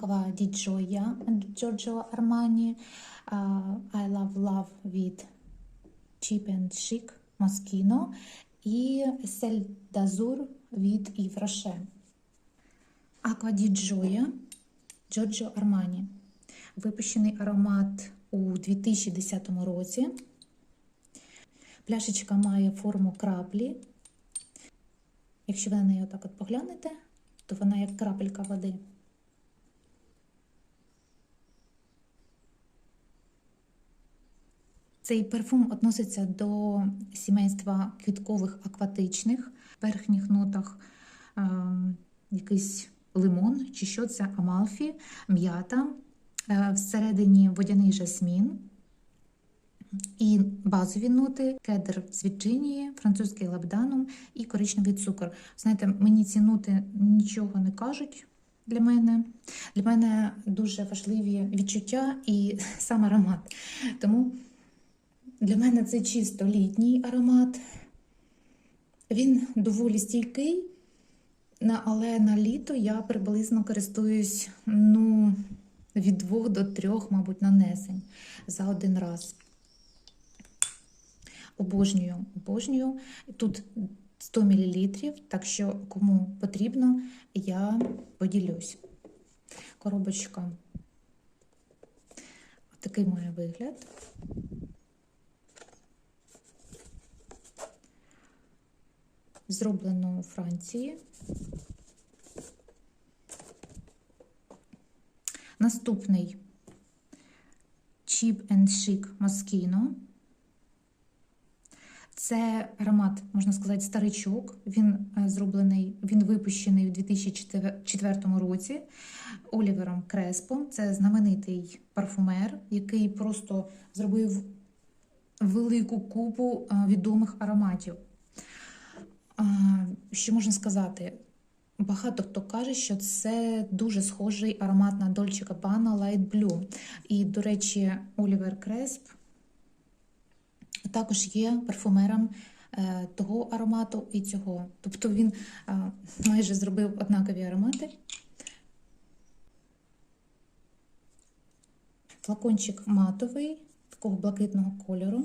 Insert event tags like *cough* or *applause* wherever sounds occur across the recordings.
Gioia Giorgio Armani, uh, I Love Love від Cheap and Chic Moschino і Сель d'Azur від Yves Rocher. Di Gioia Giorgio Armani. Випущений аромат у 2010 році. Пляшечка має форму краплі. Якщо ви на неї отак от поглянете, то вона як крапелька води. Цей парфум относиться до сімейства квіткових акватичних. В верхніх нотах е, якийсь лимон чи що це амалфі, м'ята, е, всередині водяний жасмін. І базові ноти кедр з Вірджинії, французький лабданум і коричневий цукор. Знаєте, мені ці ноти нічого не кажуть для мене. Для мене дуже важливі відчуття і *laughs* сам аромат. Тому для мене це чисто літній аромат. Він доволі стійкий, але на літо я приблизно користуюсь ну, від двох до трьох, мабуть, нанесень за один раз. Обожнюю, обожнюю. Тут 100 мл, так що кому потрібно, я поділюсь. Коробочка. Такий має вигляд. Зроблено у Франції. Наступний Cheap and Chic Moschino. Це аромат, можна сказати, старичок. Він е, зроблений, він випущений у 2004 році Олівером Креспом. Це знаменитий парфумер, який просто зробив велику купу е, відомих ароматів. Що можна сказати? Багато хто каже, що це дуже схожий аромат на Dolce Gabbana Light Blue. І, до речі, Олівер Кресп також є парфумером е, того аромату і цього. Тобто він е, майже зробив однакові аромати. Флакончик матовий, такого блакитного кольору.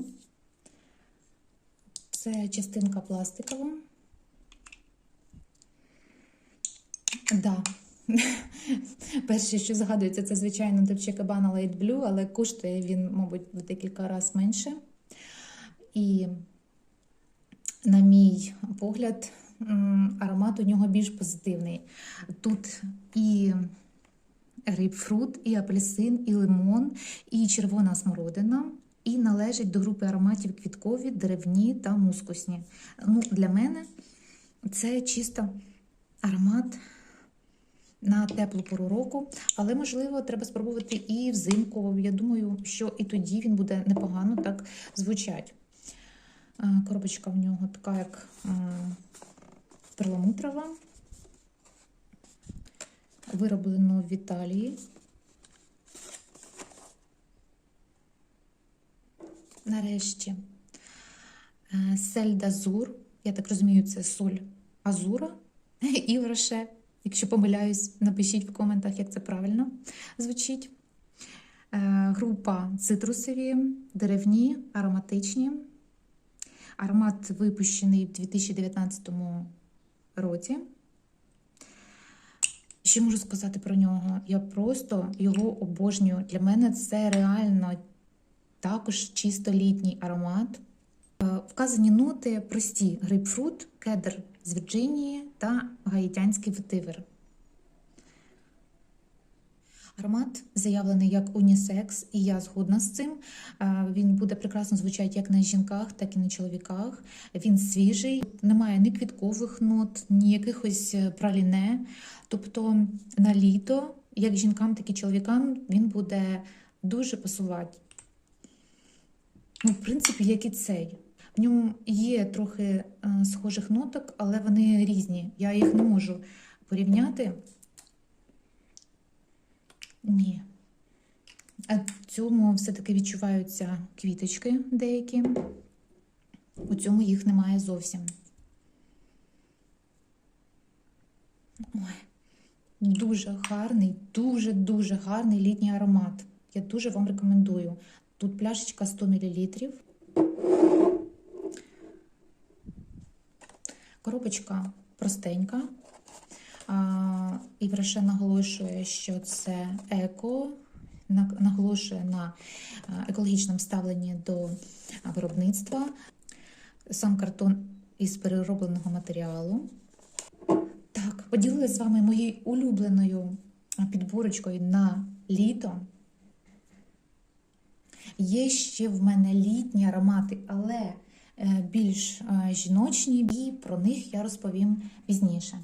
Це частинка пластикова. Да. *laughs* Перше, що згадується, це, звичайно, Dolce Gabbana Light Blue, але коштує він, мабуть, в декілька разів менше. І, на мій погляд, аромат у нього більш позитивний. Тут і грейпфрут, і апельсин, і лимон, і червона смородина. І належить до групи ароматів квіткові, деревні та мускусні. Ну, для мене це чисто аромат на теплу пору року, але можливо треба спробувати і взимку. Я думаю, що і тоді він буде непогано так звучать. Е, Коробочка в нього така, як е, перламутрова, вироблено в Італії. Нарешті е, сель д'Азур. Я так розумію, це соль Азура *laughs* і вроше. Якщо помиляюсь, напишіть в коментах, як це правильно звучить. Е, Група цитрусові, деревні, ароматичні. Аромат випущений в 2019 році. Що можу сказати про нього? Я просто його обожнюю. Для мене це реально також чисто літній аромат. Е, Вказані ноти прості: грейпфрут, кедр з Вірджинії та гаїтянський ветивер. Аромат заявлений як унісекс, і я згодна з цим. Він буде прекрасно звучати як на жінках, так і на чоловіках. Він свіжий, немає ні квіткових нот, ні якихось е, праліне. Тобто на літо, як жінкам, так і чоловікам, він буде дуже пасувати. Ну, в принципі, як і цей. В ньому є трохи е, схожих ноток, але вони різні. Я їх не можу порівняти. Ні. А в цьому все-таки відчуваються квіточки деякі. У цьому їх немає зовсім. Ой, Дуже гарний, дуже-дуже гарний літній аромат. Я дуже вам рекомендую. Тут пляшечка 100 мл. Коробочка простенька. І Вреше наголошує, що це еко, наголошує на екологічному ставленні до виробництва. Сам картон із переробленого матеріалу. Так, поділилася з вами моєю улюбленою підборочкою на літо. Є ще в мене літні аромати, але більш е, жіночні, і про них я розповім пізніше.